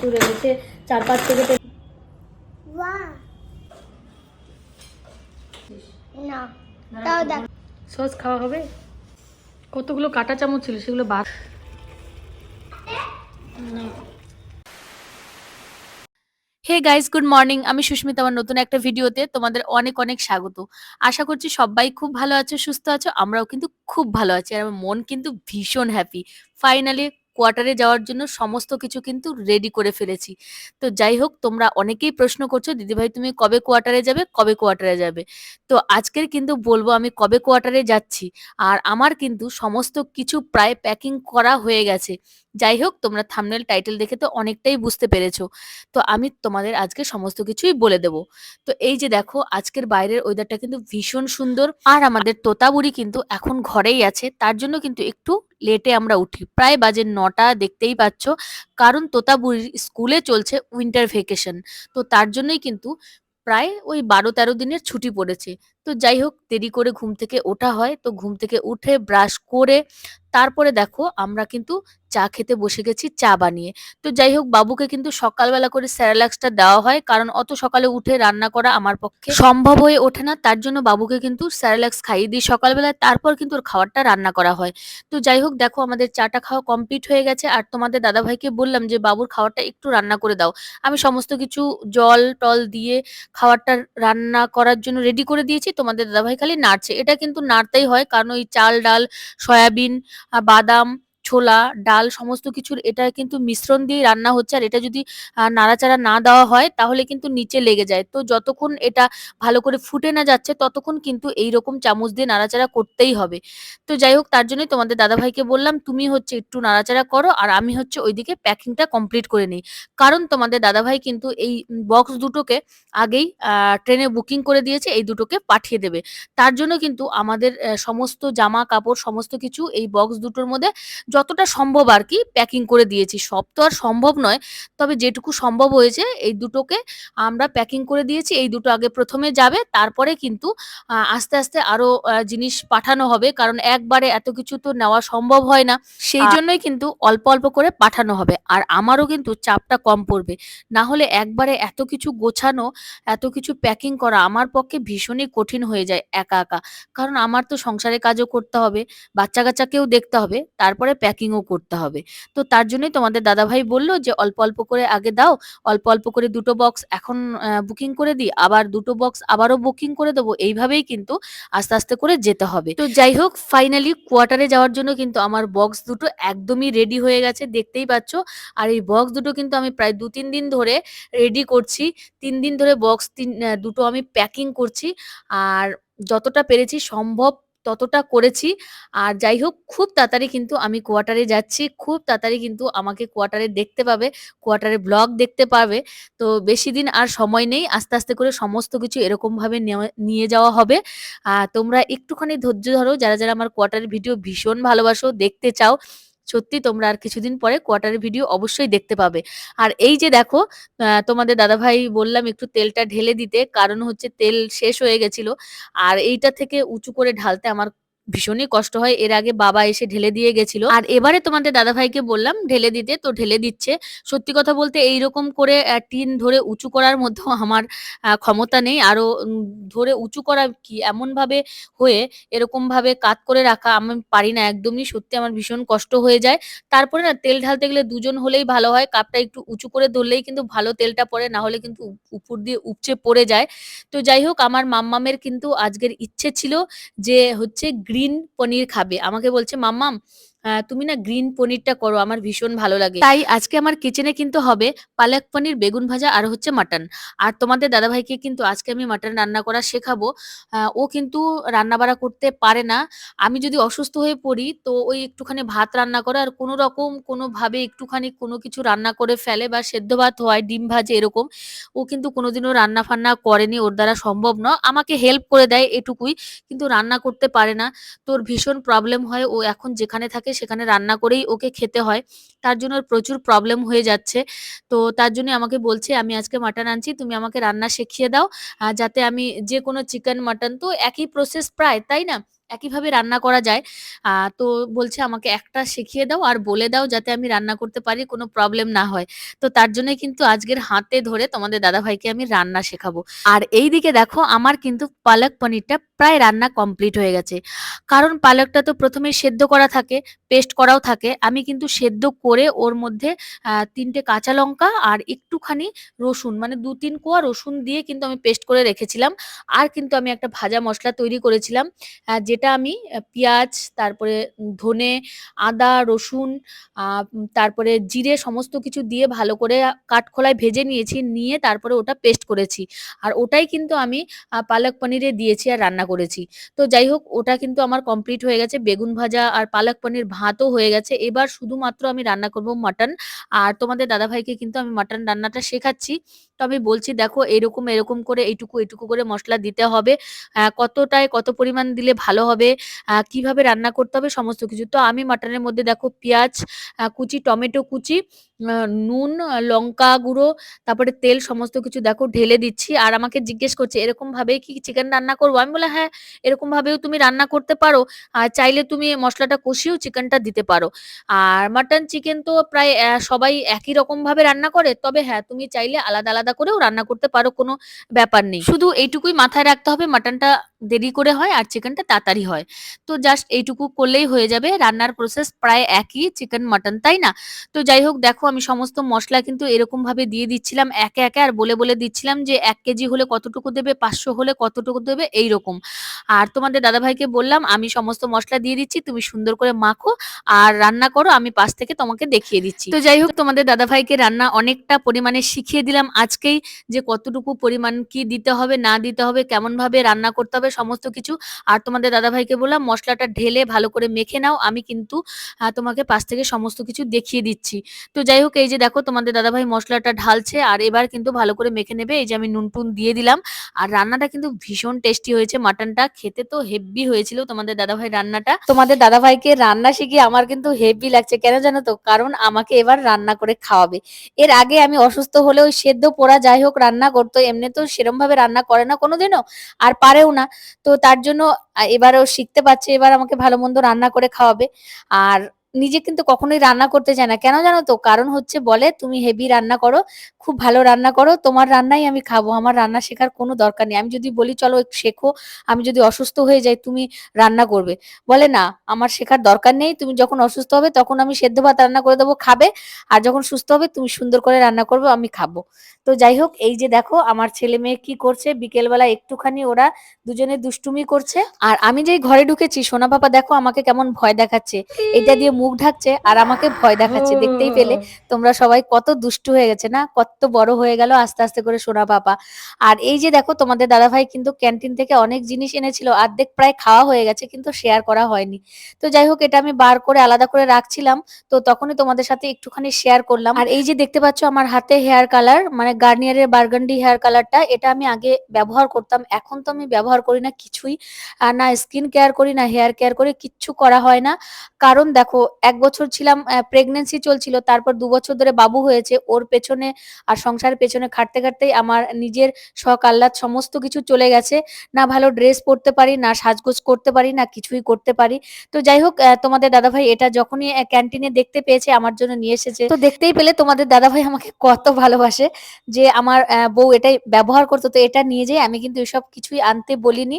তুলে চার পাঁচ দেখ। সস খাওয়া হবে? কতগুলো কাটা চামচ ছিল সেগুলো বাদ হে গাইস গুড মর্নিং আমি সুস্মিতা আমার নতুন একটা ভিডিওতে তোমাদের অনেক অনেক স্বাগত। আশা করছি সবাই খুব ভালো আছো সুস্থ আছো আমরাও কিন্তু খুব ভালো আছি আর আমার মন কিন্তু ভীষণ হ্যাপি ফাইনালি কোয়ার্টারে যাওয়ার জন্য সমস্ত কিছু কিন্তু রেডি করে ফেলেছি। তো যাই হোক, তোমরা অনেকেই প্রশ্ন করছ, দিদিভাই, তুমি কবে কোয়ার্টারে যাবে? কবে কোয়ার্টারে যাবে? তো আজকের কিন্তু বলব, আমি কবে কোয়ার্টারে যাচ্ছি। আর আমার কিন্তু সমস্ত কিছু প্রায় প্যাকিং করা হয়ে গেছে। যাই হোক তোমরা থামনেল টাইটেল দেখে তো অনেকটাই বুঝতে পেরেছ। তো আমি তোমাদের আজকে সমস্ত কিছুই বলে দেব। তো এই যে দেখো, আজকের বাইরের ওয়েদারটা কিন্তু ভীষণ সুন্দর। আর আমাদের তোতাবুড়ি কিন্তু এখন ঘরেই আছে। তার জন্য কিন্তু একটু লেটে আমরা উঠি। প্রায় বাজে নটা দেখতেই পাচ্ছ। কারণ তোতাবুড়ির স্কুলে চলছে উইন্টার ভেকেশন তো তার জন্যই কিন্তু প্রায় ওই বারো তেরো দিনের ছুটি পড়েছে। তো যাই হোক দেরি করে ঘুম থেকে ওঠা হয়। তো ঘুম থেকে উঠে ব্রাশ করে তারপরে দেখো আমরা কিন্তু চা খেতে বসে গেছি চা বানিয়ে। তো যাই হোক, বাবুকে কিন্তু সকালবেলা করে স্যারালাক্সটা দেওয়া হয়, কারণ অত সকালে উঠে রান্না করা আমার পক্ষে সম্ভব হয়ে ওঠে না, তার জন্য বাবুকে কিন্তু স্যারালাক্স খাইয়ে দিই সকালবেলায় তারপর কিন্তু ওর খাবারটা রান্না করা হয়। তো যাই হোক, দেখো আমাদের চাটা খাওয়া কমপ্লিট হয়ে গেছে, আর তোমাদের দাদাভাইকে বললাম যে, বাবুর খাবারটা একটু রান্না করে দাও। আমি সমস্ত কিছু জল টল দিয়ে খাবারটা রান্না করার জন্য রেডি করে দিয়েছি, তোমাদের দাদাভাই খালি নাড়ছে। এটা কিন্তু নাড়তেই হয়, কারণ ওই চাল, ডাল, সয়াবিন বাদাম ছোলা, ডাল সমস্ত কিছুর এটা কিন্তু মিশ্রণ দিয়ে রান্না হচ্ছে। আর এটা যদি নাড়াচাড়া না দেওয়া হয় তাহলে কিন্তু নিচে লেগে যায়। তো যতক্ষণ এটা ভালো করে ফুটে না যাচ্ছে ততক্ষণ কিন্তু এই রকম চামচ দিয়ে নাড়াচাড়া করতেই হবে। তো যাই হোক, তার জন্যই তোমাদের দাদাভাইকে বললাম, তুমি হচ্ছে একটু নাড়াচাড়া করো আর আমি হচ্ছে ওইদিকে প্যাকিংটা কমপ্লিট করে নিই। কারণ তোমাদের দাদাভাই কিন্তু এই বক্স দুটোকে আগেই ট্রেনে বুকিং করে দিয়েছে, এই দুটোকে পাঠিয়ে দেবে। তার জন্য কিন্তু আমাদের সমস্ত জামা কাপড়, সমস্ত কিছু এই বক্স দুটোর মধ্যে যতটা সম্ভব আর কি প্যাকিং করে দিয়েছি। সব তো আর সম্ভব নয় তবে যেটুকু সম্ভব হয়েছে এই দুটোকে আমরা প্যাকিং করে দিয়েছি। এই দুটো আগে প্রথমে যাবে তারপরে কিন্তু আস্তে আস্তে আরও জিনিস পাঠানো হবে। কারণ একবারে এত কিছু তো নেওয়া সম্ভব হয় না। সেই জন্যই কিন্তু অল্প অল্প করে পাঠানো হবে। আর আমারও কিন্তু চাপটা কম পড়বে। না হলে একবারে এত কিছু গোছানো এত কিছু প্যাকিং করা আমার পক্ষে ভীষণই কঠিন হয়ে যায় একা একা। কারণ আমার তো সংসারে কাজও করতে হবে বাচ্চা কাচ্চাকেও দেখতে হবে তারপরে প্যাকিংও করতে হবে। তো তার জন্যই তোমাদের দাদাভাই বলল যে, অল্প অল্প করে আগে দাও, অল্প অল্প করে দুটো বক্স এখন বুকিং করে দিই, আবার দুটো বক্স আবারও বুকিং করে দেবো, এইভাবেই কিন্তু আস্তে আস্তে করে যেতে হবে। তো যাই হোক ফাইনালি কোয়ার্টারে যাওয়ার জন্য কিন্তু আমার বক্স দুটো একদমই রেডি হয়ে গেছে, দেখতেই পাচ্ছ। আর এই বক্স দুটো কিন্তু আমি প্রায় দু তিন দিন ধরে রেডি করছি। তিন দিন ধরে বক্স তিন দুটো আমি প্যাকিং করছি। আর যতটা পেরেছি সম্ভব ততটা করেছি। আর যাই হোক খুব তাড়াতাড়ি কিন্তু আমি কোয়ার্টারে যাচ্ছি। খুব তাড়াতাড়ি কিন্তু আমাকে কোয়ার্টারে দেখতে পাবে, কোয়ার্টারে ব্লগ দেখতে পাবে। তো বেশি দিন আর সময় নেই। আস্তে আস্তে করে সমস্ত কিছু এরকমভাবে নিয়ে যাওয়া হবে। তোমরা একটুখানি ধৈর্য ধরো। যারা যারা আমার কোয়ার্টারের ভিডিও ভীষণ ভালোবাসো, দেখতে চাও সত্যি তোমরা আর কিছুদিন পরে কোয়ার্টারের ভিডিও অবশ্যই দেখতে পাবে। আর এই যে দেখো তোমাদের দাদাভাই বললাম একটু তেলটা ঢেলে দিতে, কারণ হচ্ছে তেল শেষ হয়ে গেছিল। আর এইটা থেকে উঁচু করে ঢালতে আমার ভীষণই কষ্ট হয়। এর আগে বাবা এসে ঢেলে দিয়ে গেছিল। আর এবারে তোমাদের দাদাভাইকে বললাম, ঢেলে দিতে, তো ঢেলে দিচ্ছে। সত্যি কথা বলতে এইরকম করে টিন ধরে উঁচু করার মধ্যেও আমার ক্ষমতা নেই। আরও ধরে উঁচু করা কি এমন ভাবে হয়ে এরকম ভাবে কাত করে রাখা আমি পারি না একদমই। সত্যি আমার ভীষণ কষ্ট হয়ে যায়। তারপরে না, তেল ঢালতে গেলে দুজন হলেই ভালো হয়। কাপটা একটু উঁচু করে ধরলেই কিন্তু ভালো তেলটা পড়ে, না হলে কিন্তু উপর দিয়ে উপচে পড়ে যায়। তো যাই হোক, আমার মাম্মামের কিন্তু আজকের ইচ্ছে ছিল যে হচ্ছে গ্রিন পনির খাবে। আমাকে বলছে মাম্মাম তুমি না গ্রিন পনিরটা করো, আমার ভীষণ ভালো লাগে। তাই আজকে আমার কিচেনে কিন্তু হবে পালক পনির, বেগুন ভাজা আর হচ্ছে মাটন আর তোমাদের দাদাভাইকে কিন্তু আজকে আমি মাটন রান্না করা শেখাবো। ও কিন্তু রান্না বাড়া করতে পারে না। আমি যদি অসুস্থ হয়ে পড়ি, তো ওই একটুখানি ভাত রান্না করে আর কোনো রকম কোনোভাবে একটুখানি কোনো কিছু রান্না করে ফেলে বা সেদ্ধ ভাত হয়, ডিম ভাজে এরকম, ও কিন্তু কোনোদিনও রান্না ফান্না করেনি, ওর দ্বারা সম্ভব নয়। আমাকে হেল্প করে দেয় এটুকুই, কিন্তু রান্না করতে পারে না। তোর ভীষণ প্রবলেম হয়, ও এখন যেখানে থাকে সেখানে রান্না করেই ওকে খেতে হয় তার জন্য প্রচুর প্রবলেম হয়ে যাচ্ছে তো তার জন্য আমাকে বলছে, আমি আজকে মাটন আনছি, তুমি আমাকে রান্না শিখিয়ে দাও যাতে আমি যে কোনো চিকেন মাটন তো একই প্রসেস প্রায়, তাই না একইভাবে রান্না করা যায়। তো বলছে, আমাকে একটা শিখিয়ে দাও আর বলে দাও যাতে আমি রান্না করতে পারি, কোনো প্রবলেম না হয়। তো তার জন্যই কিন্তু আজকের হাতে ধরে তোমাদের দাদাভাইকে আমি রান্না শেখাবো। আর এই দিকে দেখো, আমার কিন্তু পালক পনিরটা প্রায় রান্না কমপ্লিট হয়ে গেছে। কারণ পালকটা তো প্রথমে সেদ্ধ করা থাকে, পেস্ট করাও থাকে। আমি কিন্তু সেদ্ধ করে ওর মধ্যে তিনটে কাঁচা লঙ্কা আর একটুখানি রসুন মানে ২-৩ কোয়া রসুন দিয়ে কিন্তু আমি পেস্ট করে রেখেছিলাম। আর কিন্তু আমি একটা ভাজা মশলা তৈরি করেছিলাম। যেটা আমি পেঁয়াজ, তারপরে ধনে, আদা, রসুন, তারপরে জিরে সমস্ত কিছু দিয়ে ভালো করে কাঠখোলায় ভেজে নিয়েছি। নিয়ে তারপরে ওটা পেস্ট করেছি। আর ওটাই কিন্তু আমি পালক পনিরে দিয়েছি আর রান্না করেছি। তো যাই হোক ওটা কিন্তু আমার কমপ্লিট হয়ে গেছে। বেগুন ভাজা আর পালক পনির ভাতও হয়ে গেছে। এবার শুধুমাত্র আমি রান্না করব মাটন। আর তোমাদের দাদাভাইকে কিন্তু আমি মাটন রান্নাটা শেখাচ্ছি। তো আমি বলছি দেখো এরকম, এরকম করে এইটুকু, এইটুকু করে মশলা দিতে হবে। কতটায় কত পরিমাণ দিলে ভালো হবে, কীভাবে রান্না করতে হবে সমস্ত কিছু। তো আমি মাটনের মধ্যে দেখো পেঁয়াজ কুচি, টমেটো কুচি, নুন, লঙ্কা গুঁড়ো, তারপরে তেল সমস্ত কিছু দেখো ঢেলে দিচ্ছি। আর আমাকে জিজ্ঞেস করছে, "এরকম ভাবেই কি চিকেন রান্না করব আমি বললাম, "হ্যাঁ, এরকম ভাবেও তুমি রান্না করতে পারো। আর চাইলে তুমি মশলাটা কষিয়েও চিকেনটা দিতে পারো।" আর মাটন, চিকেন তো প্রায় সবাই একই রকম ভাবে রান্না করে। তবে হ্যাঁ, তুমি চাইলে আলাদা, আলাদা করেও রান্না করতে পারো, কোনো ব্যাপার নেই। শুধু এইটুকুই মাথায় রাখতে হবে মাটনটা দেরি করে হয় আর চিকেনটা তাড়াতাড়ি হয়। তো জাস্ট এইটুকু করলেই হয়ে যাবে। রান্নার প্রসেস প্রায় একই চিকেন, মাটন, তাই না? তো যাই হোক দেখো আমি সমস্ত মশলা কিন্তু এরকমভাবে দিয়ে দিচ্ছিলাম একে, একে আর বলে, বলে দিচ্ছিলাম যে এক কেজি হলে কতটুকু দেবে, ৫০০ হলে কতটুকু দেবে এইরকম। আর তোমাদের দাদাভাইকে বললাম, "আমি সমস্ত মশলা দিয়ে দিচ্ছি, তুমি সুন্দর করে মাখো আর রান্না করো, আমি পাশ থেকে তোমাকে দেখিয়ে দিচ্ছি।" তো যাই হোক তোমাদের দাদাভাইকে রান্না অনেকটা পরিমাণে শিখিয়ে দিলাম আজকেই যে কতটুকু পরিমাণ কি দিতে হবে, না দিতে হবে, কেমনভাবে রান্না করতে হবে সমস্ত কিছু। আর তোমাদের দাদাভাইকে বললাম, মশলাটা ঢেলে ভালো করে মেখে নাও, আমি কিন্তু তোমাকে পাশ থেকে সমস্ত কিছু দেখিয়ে দিচ্ছি।" তো যাই হোক এই যে দেখো তোমাদের দাদাভাই মশলাটা ঢালছে আর এবার কিন্তু ভালো করে মেখে নেবে। এই যে আমি নুন-টুন দিয়ে দিলাম। আর রান্নাটা কিন্তু ভীষণ টেস্টি হয়েছে মাটনটা। খেতে তো হেভি হয়েছিল তোমাদের দাদাভাইয়ের রান্নাটা। তোমাদের দাদাভাইকে রান্না শিখিয়ে আমার কিন্তু হেব্বি লাগছে। কেন জানো তো? কারণ আমাকে এবার রান্না করে খাওয়াবে। এর আগে আমি অসুস্থ হলে ওই সেদ্ধ পোড়া যাই হোক রান্না করতো। এমনি তো সেরমভাবে রান্না করে না কোনোদিনও। আর পারেও না। তো তার জন্য এবারও শিখতে পারছে। এবার আমাকে ভালো-মন্দ রান্না করে খাওয়াবে। আর নিজে কিন্তু কখনোই রান্না করতে চায় না। কেন জানো তো? কারণ হচ্ছে বলে, "তুমি হেভি রান্না করো, খুব ভালো রান্না করো। তোমার রান্নাই আমি খাব। আমার রান্না শেখার কোনো দরকার নেই।" আমি যদি বলি, "চলো শেখো, আমি যদি অসুস্থ হয়ে যাই তুমি রান্না করবে।" বলে, "না, আমার শেখার দরকার নেই। তুমি যখন অসুস্থ হবে তখন আমি সেদ্ধ ভাত রান্না করে দেবো, খাবে। আর যখন সুস্থ হবে তুমি সুন্দর করে রান্না করবে, আমি খাব।" তো যাই হোক এই যে দেখো আমার ছেলে-মেয়ে কি করছে, বিকেলবেলা একটুখানি ওরা দুজনে দুষ্টুমি করছে। আর আমি যেই ঘরে ঢুকেছি সোনা পাপা দেখো আমাকে কেমন ভয় দেখাচ্ছে। এটা দিয়ে মুখ ঢাকছে আর আমাকে ভয় দেখাচ্ছে। দেখতেই পেলে তোমরা সবাই কত দুষ্টু হয়ে গেছে না? কত বড় হয়ে গেল আস্তে, আস্তে করে সোনা পাপা। আর এই যে দেখো তোমাদের দাদাভাই কিন্তু ক্যান্টিন থেকে অনেক জিনিস এনেছিল। অর্ধেক প্রায় খাওয়া হয়ে গেছে কিন্তু শেয়ার করা হয়নি। তো যাই হোক এটা আমি বার করে আলাদা করে রাখছিলাম। তো তখনই তোমাদের সাথে একটুখানি শেয়ার করলাম। আর এই যে দেখতে পাচ্ছ আমার হাতে হেয়ার কালার মানে গার্নিয়ার এর বার্গান্ডি হেয়ার কালারটা এটা আমি আগে ব্যবহার করতাম। এখন তো আমি ব্যবহার করি না কিছুই। না স্কিন কেয়ার করি, না হেয়ার কেয়ার করি, কিচ্ছু করা হয় না। কারণ দেখো ১ বছর ছিলাম অ্যা প্রেগন্যান্সি চলছিল। তারপর ২ বছর ধরে বাবু হয়েছে। ওর পেছনে আর সংসারের পেছনে খাটতে, খাটতেই আমার নিজের শখ আহ্লাদ সমস্ত কিছু চলে গেছে। না ভালো ড্রেস পড়তে পারি, না সাজগোজ করতে পারি, না কিছুই করতে পারি। তো যাই হোক তোমাদের দাদাভাই এটা যখনই ক্যান্টিনে দেখতে পেয়েছে আমার জন্য নিয়ে এসেছে। তো দেখতেই পেলে তোমাদের দাদাভাই আমাকে কত ভালোবাসে যে আমার বউ এটাই ব্যবহার করতো। তো এটা নিয়ে যাই। আমি কিন্তু এসব কিছুই আনতে বলিনি।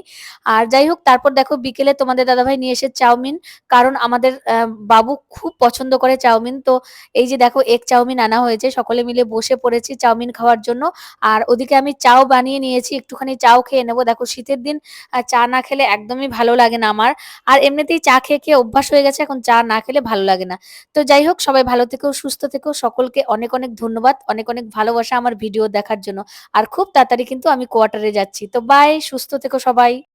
আর যাই হোক তারপর দেখো বিকেলে তোমাদের দাদাভাই নিয়ে এসেছে চাউমিন। কারণ আমাদের অ্যা বাবু খুব পছন্দ করে চাউমিন। তো এই যে দেখো এক চাউমিন আনা হয়েছে। সকলে মিলে বসে পড়েছি চাউমিন খাওয়ার জন্য। আর ওদিকে আমি চাও বানিয়ে নিয়েছি। একটুখানি চাও খেয়ে নেব। দেখো শীতের দিন চা না খেলে একদমই ভালো লাগে না আমার। আর এমনিতেই চা খেয়ে, খেয়ে অভ্যাস হয়ে গেছে। এখন চা না খেলে ভালো লাগে না। তো যাই হোক সবাই ভালো থেকেও সুস্থ থেকো। সকলকে অনেক, অনেক ধন্যবাদ। অনেক, অনেক ভালোবাসা আমার ভিডিও দেখার জন্য। আর খুব তাড়াতাড়ি কিন্তু আমি কোয়ার্টারে যাচ্ছি। তো বাই, সুস্থ থেকো সবাই।